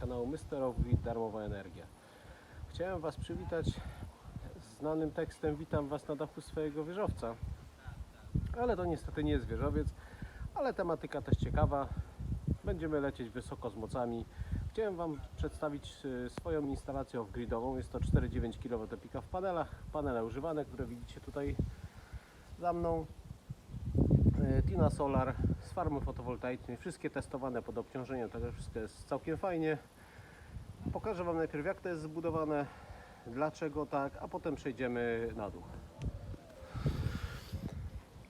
kanału Mr. Off-Grid Darmowa Energia. Chciałem Was przywitać z znanym tekstem Witam Was na dachu swojego wieżowca. Ale to niestety nie jest wieżowiec, ale tematyka też ciekawa. Będziemy lecieć wysoko z mocami. Chciałem Wam przedstawić y, swoją instalację off-gridową. Jest to 4,9 kW pika w panelach. Panele używane, które widzicie tutaj za mną. Tina Solar z farmy fotowoltaicznej. Wszystkie testowane pod obciążeniem, także wszystko jest całkiem fajnie. Pokażę Wam najpierw jak to jest zbudowane, dlaczego tak, a potem przejdziemy na dół.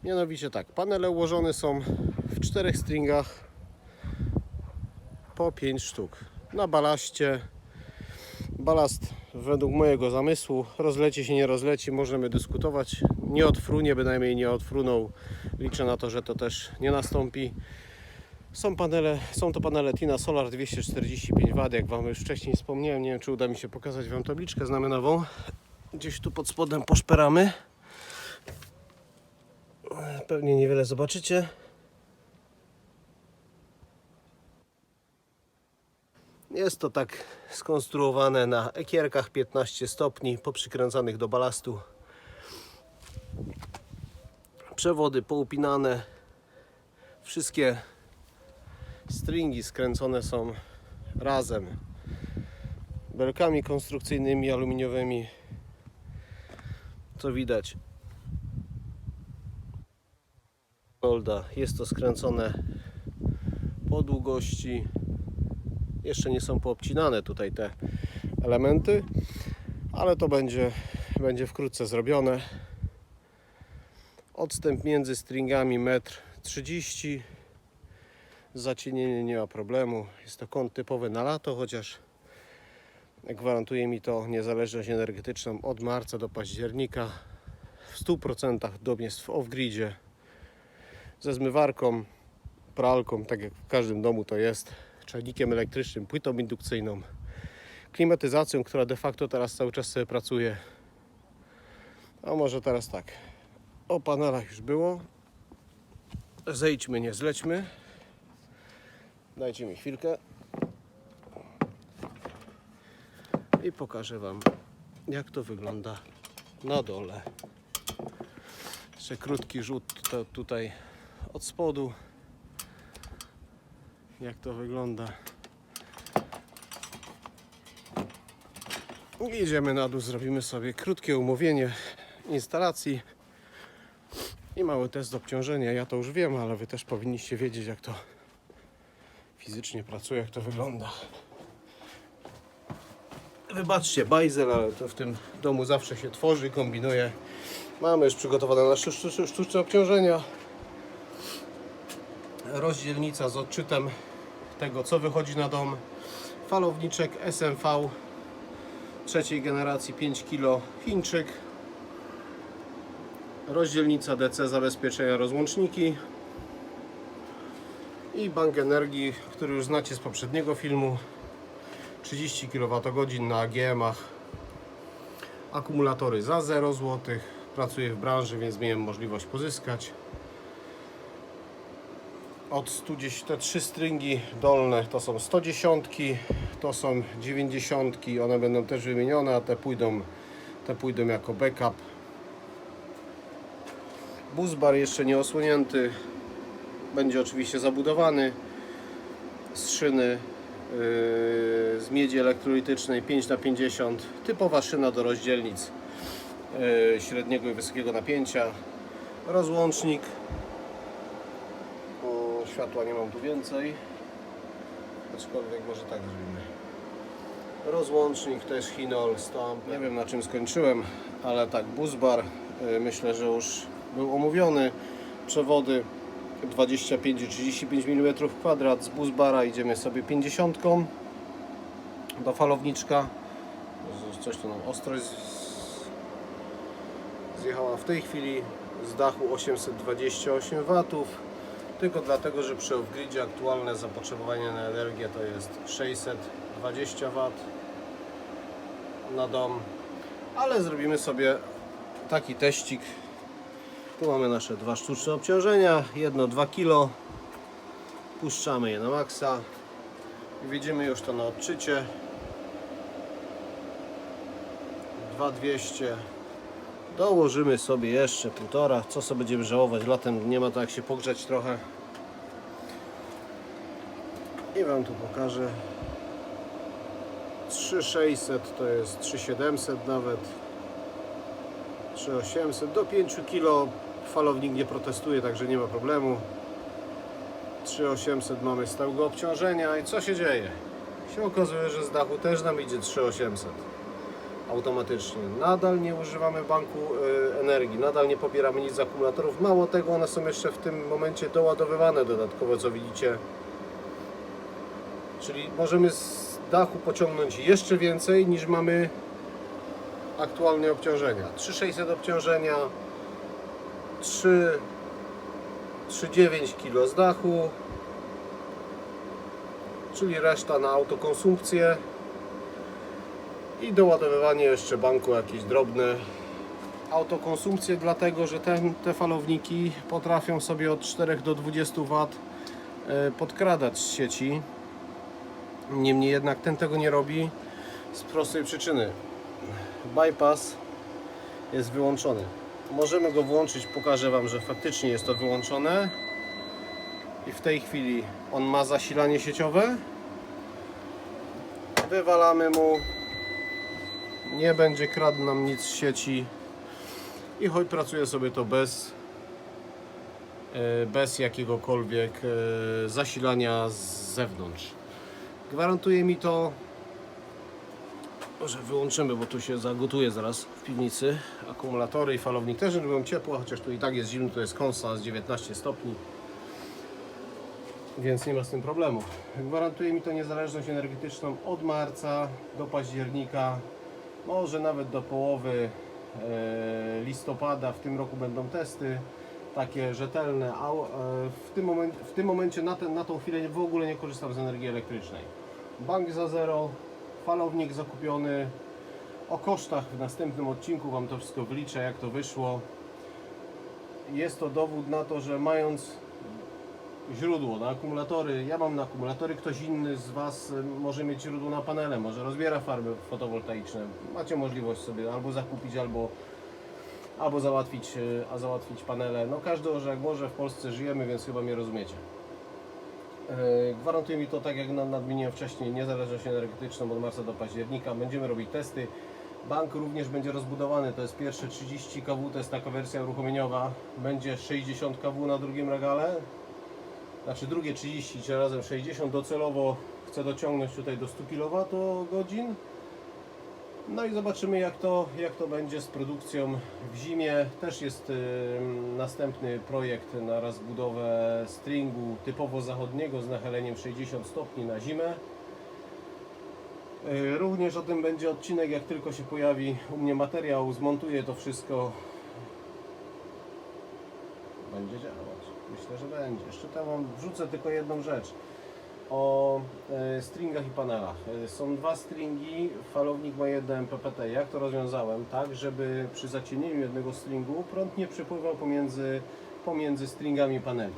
Mianowicie tak, panele ułożone są w czterech stringach po 5 sztuk. Na balaście. Balast według mojego zamysłu rozleci się, nie rozleci, możemy dyskutować. Nie odfrunie, bynajmniej nie odfrunął. Liczę na to, że to też nie nastąpi. Są panele, są to panele Tina Solar 245 W, jak Wam już wcześniej wspomniałem. Nie wiem, czy uda mi się pokazać Wam tabliczkę znamionową. Gdzieś tu pod spodem poszperamy. Pewnie niewiele zobaczycie. Jest to tak skonstruowane na ekierkach 15 stopni, poprzykręcanych do balastu. Przewody poupinane. Wszystkie stringi skręcone są razem. Belkami konstrukcyjnymi, aluminiowymi. Co widać. Golda. Jest to skręcone po długości jeszcze nie są poobcinane tutaj te elementy, ale to będzie, będzie wkrótce zrobione. Odstęp między stringami 1,30 m. Zacienienie nie ma problemu. Jest to kąt typowy na lato, chociaż gwarantuje mi to niezależność energetyczną od marca do października. W 100% dom jest w off-gridzie ze zmywarką, pralką, tak jak w każdym domu to jest czajnikiem elektrycznym, płytą indukcyjną, klimatyzacją, która de facto teraz cały czas sobie pracuje. A może teraz tak. O panelach już było. Zejdźmy, nie zlećmy. Dajcie mi chwilkę. I pokażę Wam, jak to wygląda na dole. Jeszcze krótki rzut to tutaj od spodu jak to wygląda. Idziemy na dół, zrobimy sobie krótkie umówienie instalacji i mały test obciążenia. Ja to już wiem, ale Wy też powinniście wiedzieć, jak to fizycznie pracuje, jak to wygląda. Wybaczcie, bajzel, ale to w tym domu zawsze się tworzy, kombinuje. Mamy już przygotowane nasze sztu- sztuczne obciążenia rozdzielnica z odczytem tego, co wychodzi na dom. Falowniczek SMV trzeciej generacji 5 kg Chińczyk. Rozdzielnica DC zabezpieczenia rozłączniki. I bank energii, który już znacie z poprzedniego filmu. 30 kWh na AGM-ach. Akumulatory za 0 zł. Pracuję w branży, więc miałem możliwość pozyskać od 110, te trzy stringi dolne to są 110, to są 90, one będą też wymienione, a te pójdą, te pójdą jako backup. Buzbar jeszcze nie osłonięty, będzie oczywiście zabudowany z szyny yy, z miedzi elektrolitycznej 5x50, typowa szyna do rozdzielnic yy, średniego i wysokiego napięcia, rozłącznik bo światła nie mam tu więcej. Aczkolwiek może tak zrobimy. Rozłącznik jest Hinol 100 A. Nie wiem na czym skończyłem, ale tak, busbar y, myślę, że już był omówiony. Przewody 25 i 35 mm kwadrat z busbara idziemy sobie 50 do falowniczka. Coś tu nam ostrość zjechała w tej chwili z dachu 828 watów tylko dlatego, że przy off-gridzie aktualne zapotrzebowanie na energię to jest 620 W na dom, ale zrobimy sobie taki teścik. Tu mamy nasze dwa sztuczne obciążenia, jedno 2 kg. Puszczamy je na maksa. Widzimy już to na odczycie. 2200. Dołożymy sobie jeszcze półtora. Co sobie będziemy żałować? Latem nie ma to jak się pogrzać trochę. I Wam tu pokażę. 3600 to jest 3700 nawet. 3800 do 5 kg falownik nie protestuje, także nie ma problemu. 3800 mamy stałego obciążenia i co się dzieje? Się okazuje, że z dachu też nam idzie 3800 automatycznie. Nadal nie używamy banku y, energii, nadal nie pobieramy nic z akumulatorów. Mało tego, one są jeszcze w tym momencie doładowywane dodatkowo, co widzicie. Czyli możemy z dachu pociągnąć jeszcze więcej niż mamy aktualnie obciążenia. 3600 obciążenia, 3 3,9 kg z dachu, czyli reszta na autokonsumpcję i doładowywanie jeszcze banku jakieś drobne. Autokonsumpcję dlatego, że ten, te falowniki potrafią sobie od 4 do 20 W e, podkradać z sieci. Niemniej jednak ten tego nie robi z prostej przyczyny. Bypass jest wyłączony. Możemy go włączyć, pokażę Wam, że faktycznie jest to wyłączone. I w tej chwili on ma zasilanie sieciowe. Wywalamy mu. Nie będzie kradł nam nic z sieci. I choć pracuje sobie to bez e, bez jakiegokolwiek e, zasilania z zewnątrz. Gwarantuje mi to może wyłączymy, bo tu się zagotuje zaraz piwnicy. Akumulatory i falownik też lubią ciepło, chociaż tu i tak jest zimno, to jest konstans 19 stopni. Więc nie ma z tym problemu. Gwarantuje mi to niezależność energetyczną od marca do października, może nawet do połowy e, listopada. W tym roku będą testy takie rzetelne. A e, w tym, moment, w tym momencie na, ten, na tą chwilę w ogóle nie korzystam z energii elektrycznej. Bank za zero, falownik zakupiony. O kosztach w następnym odcinku Wam to wszystko wyliczę, jak to wyszło. Jest to dowód na to, że mając źródło na akumulatory, ja mam na akumulatory, ktoś inny z Was może mieć źródło na panele, może rozbiera farby fotowoltaiczne. Macie możliwość sobie albo zakupić, albo, albo załatwić, y, a załatwić panele. No każdy orze jak może, w Polsce żyjemy, więc chyba mnie rozumiecie. E, Gwarantuje mi to, tak jak nadmieniłem wcześniej, niezależność energetyczną od marca do października. Będziemy robić testy. Bank również będzie rozbudowany. To jest pierwsze 30 kW, to jest taka wersja uruchomieniowa. Będzie 60 kW na drugim regale. Znaczy drugie 30, czyli razem 60. Docelowo chcę dociągnąć tutaj do 100 kWh. No i zobaczymy jak to, jak to będzie z produkcją w zimie. Też jest następny projekt na rozbudowę stringu typowo zachodniego z nachyleniem 60 stopni na zimę. Y, Również o tym będzie odcinek, jak tylko się pojawi u mnie materiał, zmontuję to wszystko. Będzie działać. Myślę, że będzie. Jeszcze tam wrzucę tylko jedną rzecz o e, stringach i panelach. E, Są dwa stringi, falownik ma jeden PPT. Jak to rozwiązałem? Tak, żeby przy zacienieniu jednego stringu prąd nie przepływał pomiędzy, pomiędzy stringami paneli.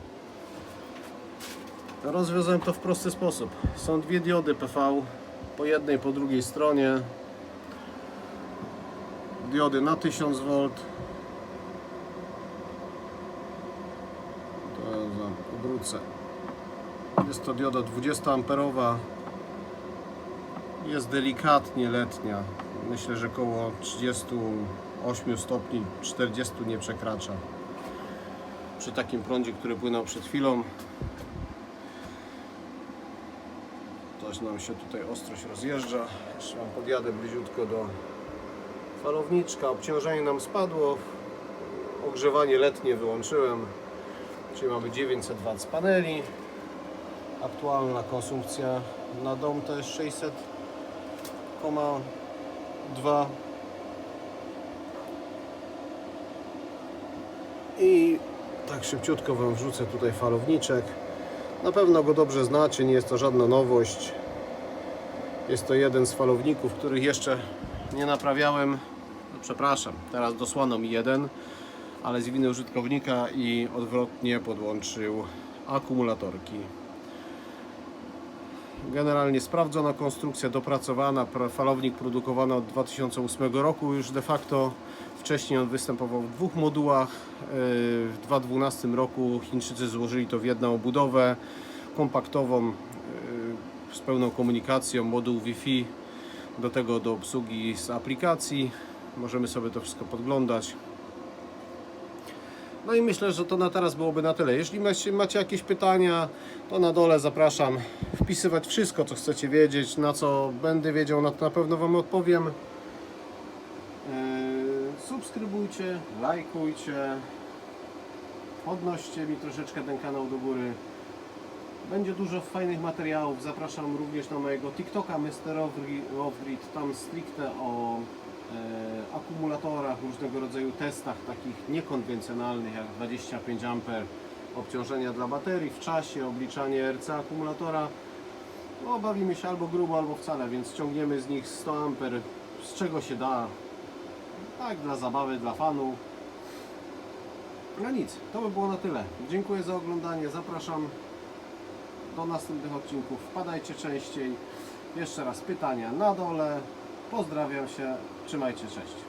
Rozwiązałem to w prosty sposób. Są dwie diody PV, po jednej, po drugiej stronie. Diody na 1000 V. To ja za- obrócę. Jest to dioda 20 amperowa. Jest delikatnie letnia. Myślę, że około 38 stopni, 40 nie przekracza. Przy takim prądzie, który płynął przed chwilą. Coś nam się tutaj ostrość rozjeżdża. Jeszcze mam podjadę bliziutko do falowniczka. Obciążenie nam spadło. Ogrzewanie letnie wyłączyłem. Czyli mamy 900 W z paneli. Aktualna konsumpcja na dom to jest 600,2 i tak szybciutko Wam wrzucę tutaj falowniczek. Na pewno go dobrze znacie, nie jest to żadna nowość. Jest to jeden z falowników, których jeszcze nie naprawiałem. No, przepraszam, teraz dosłano mi jeden, ale z winy użytkownika i odwrotnie podłączył akumulatorki. Generalnie sprawdzona konstrukcja, dopracowana, falownik produkowany od 2008 roku już de facto. Wcześniej on występował w dwóch modułach. Yy, W 2012 roku Chińczycy złożyli to w jedną obudowę kompaktową yy, z pełną komunikacją, moduł Wi-Fi, do tego do obsługi z aplikacji. Możemy sobie to wszystko podglądać. No i myślę, że to na teraz byłoby na tyle. Jeśli macie, macie jakieś pytania, to na dole zapraszam wpisywać wszystko, co chcecie wiedzieć, na co będę wiedział, na to na pewno Wam odpowiem. Subskrybujcie, lajkujcie, podnoście mi troszeczkę ten kanał do góry. Będzie dużo fajnych materiałów. Zapraszam również na mojego TikToka Mr. Offgrid-. Tam stricte o e, akumulatorach, różnego rodzaju testach takich niekonwencjonalnych jak 25 A obciążenia dla baterii w czasie, obliczanie RC akumulatora. No, się albo grubo, albo wcale, więc ciągniemy z nich 100 A z czego się da. Tak, dla zabawy, dla fanu. No nic, to by było na tyle. Dziękuję za oglądanie, zapraszam do następnych odcinków. Wpadajcie częściej. Jeszcze raz pytania na dole. Pozdrawiam się. Trzymajcie, cześć.